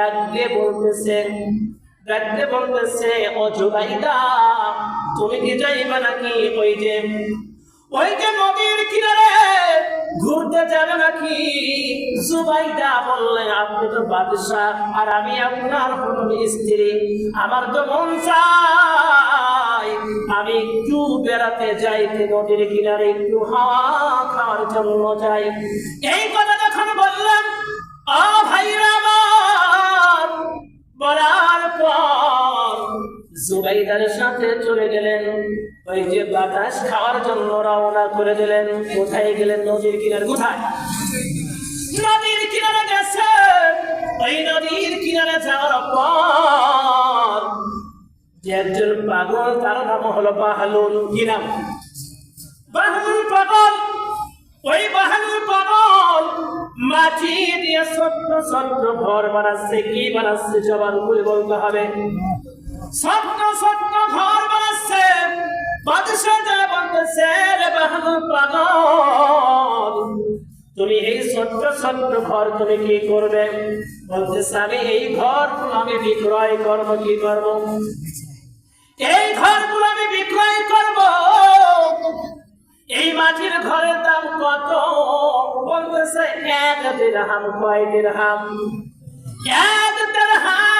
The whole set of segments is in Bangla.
ডাক দিয়ে বলতেছে ডাক বলতেছে, ও জুবাইদা, তুমি কি যাইবে নাকি ওই যে ওই যে নদীর কিনারে ঘুরতে যাবে নাকি? জুবাইদা বললেন আপনি তো বাদশাহ, আর আমি আপনার হলো স্ত্রী। আমার তো মন চাই, আমি একটু বেড়াতে যাইতে নদীর কিনারে একটু হাওয়া খাওয়ার জন্য যাই। এই কথা যখন বললাম ও ভাইরা জুবাইদার সাথে চলে গেলেন। ওই যে বাতাস খাওয়ার জন্য রওনা করে দিলেন। কোথায় গেলেন নদীর কিনারে? কোথায়? নদীর কিনারে গেছে। ওই নদীর কিনারে যাওয়ার পর যে একজন পাগল, তার নাম হলো বাহালুল কি নাম বাহালুল পাগল। ওই বাহালুল পাগল মাটি দিয়ে ছোট্ট ছোট্ট ঘর বানাচ্ছে, কি বানাচ্ছে জবান খুলে বলতে হবে। ছোট্ট ছোট্ট ঘর বানাচ্ছে, বাদশাহ যা রে বাহাদুর পাগল। তুমি এই ছোট্ট ছোট্ট ঘর তুমি কি করবে? বলতেছে আমি এই ঘর আমি বিক্রয় করব কি করব? এই ঘরগুলো আমি বিক্রয় করব। এই মাটির ঘরের দাম কত? বলতেছে, এক দিরহাম, কয় দিরহাম? এক দিরহাম।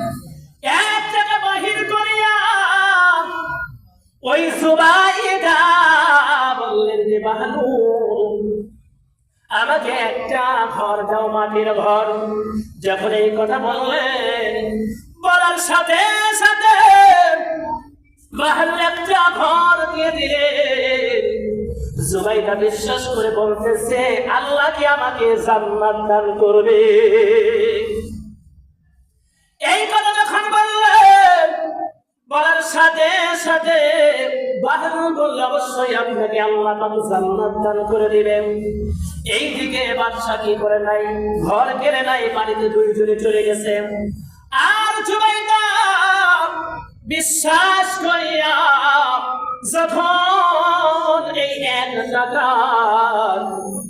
আমাকে একটা ঘর দাও মাটির ঘর। যখন এই কথা বললেন, বলার সাথে সাথে একটা ঘর দিয়ে দিলে জুবাইদা বিশ্বাস করে বলতেছে, আল্লাহ কি আমাকে জান্নাত দান করবে? এই কথা যখন বললেন, বলার সাথে সাথে বাহানু বললে, অবশ্যই আপনাকে আল্লাহ জান্নাত দান করে দিবেন। এই দিকে বাদশা কি করে নাই? ঘর কেড়ে নাই বাড়িতে দুই জনে চলে গেছে। আর জুবাইদা বিশ্বাস করিয়া যখন এই এক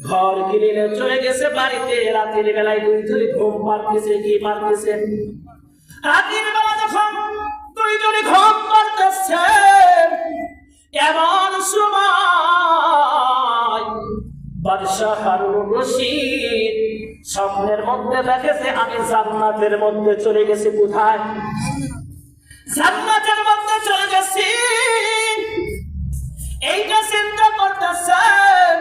ঘর কিনে চলে গেছে বাড়িতে, রাতের বেলায় দুই জনে ঘুম পারতেছে কি পারতেছে রাতের বেলা যখন দুইজনে ঘুম পারতেছে এমন সময় বাদশাহ হারুন রশিদ। স্বপ্নের মধ্যে দেখেছে, আমি জান্নাতের মধ্যে চলে গেছি কোথায়? জান্নাতের মধ্যে চলে গেছি। এইটা চিন্তা করতেছেন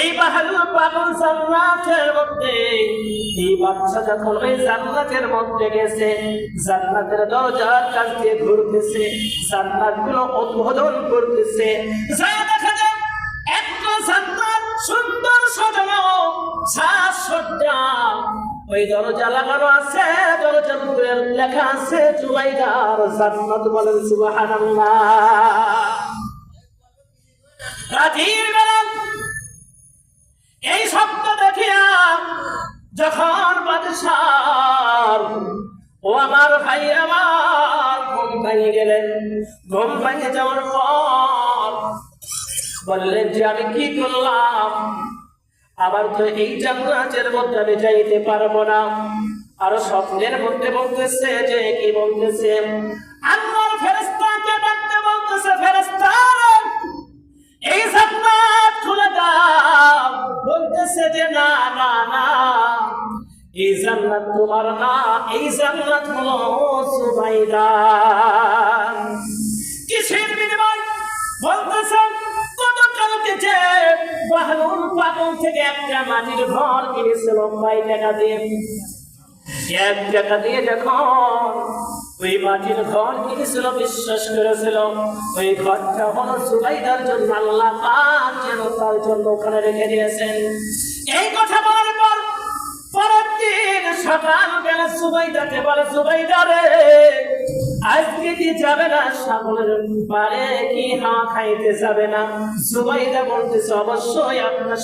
এই বাহালুর পাগল জান্নাতের মধ্যে। এই বাচ্চা যখন ওই জান্নাতের মধ্যে গেছে, জান্নাতের দরজার কাছ দিয়ে ঘুরতেছে জান্নাতগুলো উদ্বোধন করতেছে। সাজসজ্জা ওই দরজা লাগানো আছে এই শব্দ দেখিয়া যখন বাদশার, ও আমার ভাই আমার ঘুম ভেঙে গেলেন। ঘুম ভেঙে যাওয়ার পর বললেন যে, আমি কি করলাম? আবার তো এই জান্নাতের মধ্যে আমি যাইতে পারব না। আর স্বপ্নের মধ্যে বলতেছে যে, কি বলতেছে? আল্লাহর ফেরেশতাকে ডাকতে বলতেছে, ফেরেশতা, এই জান্নাত খুলে দাও। বলতেছে যে, না না না, এই জান্নাত তোমার না, এই জান্নাত হলো সুবাইদা কিসের বাহরুল পাগল থেকে একটা মাটির ঘর কিনেছিল কয় টাকা দিয়ে। এক টাকা দিয়ে যখন ওই মাটির ঘর কিনেছিল, বিশ্বাস করেছিল, ওই ঘরটা হলো সুবাইদার জন্য, আল্লাহ পাক যেন তার জন্য ওখানে রেখে দিয়েছেন। এই কথা বলার পর পরের দিন সকাল বেলা সুবাইদাকে বলে, সুবাইদা রে যাবে না? সাগরের পারে কি হাওয়া খাইতে যাবে না? অবশ্যই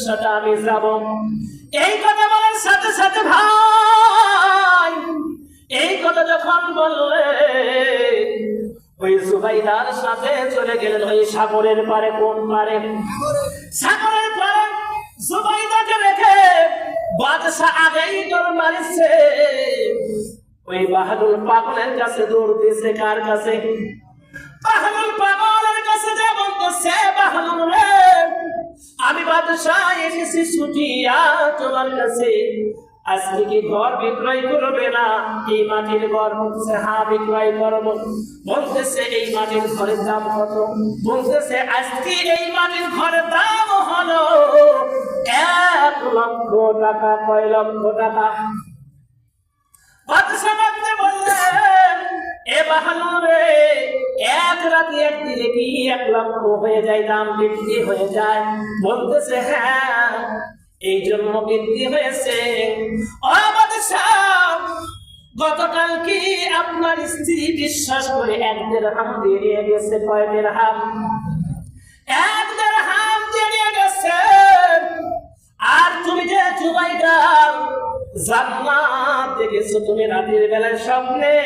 সাথে আমি এই কথা সাথে সাথে ভাই, এই কথা যখন ওই সাথে চলে গেলেন ওই সাগরের পারে, কোন পারে? সাগরের পারে সুবাইদাকে রেখে বাদশাহ আগেই তোর মারিছে। ওই বাহাদুর পাগলের কাছে দৌড় দিছে কার কাছে? বাহাদুর পাগলের কাছে যে বলতেছে, বাহাদুর রে। আমি বাদশাহ এসেছি ছুটিয়া তোমার কাছে। আজকে কি ঘর বিক্রয় করবে না? এই মাটির ঘর বলতেছে হ্যাঁ বিক্রয় করব। বলতেছে, এই মাটির ঘরের দাম কত? বলতেছে, আজকে এই মাটির ঘরের দাম হলো এক লক্ষ টাকা, কয় লক্ষ টাকা? এক এক লক্ষ হয়ে যায় হয়ে যায়। বলতেছে হ্যাঁ এই জন্য হয়েছে। গতকাল কি আপনার স্ত্রী বিশ্বাস করে এক দেড় হাম দিয়ে নিয়ে গেছে? কয় হাম এক দেড় হাম দিয়ে গেছে। আর তুমি যে জুবাইদার, জান্নাত দেখেছ তুমি রাতের বেলায় স্বপ্নে?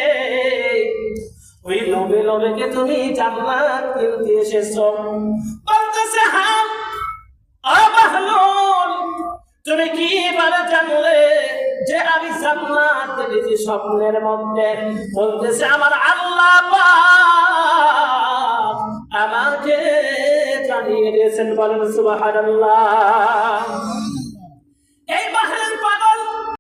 ওই লোভে লোভেকে তুমি জান্নাত কিনতে এসেছ? বলতেছে, হাম অবাহলুল তুমি কি বলে জানলে যে আমি জান্নাত দেখেছি স্বপ্নের মধ্যে? বলতেছে, আমার আল্লাহ পাক আমাকে জানিয়ে দিয়েছেন, বলেন সুবহানাল্লাহ।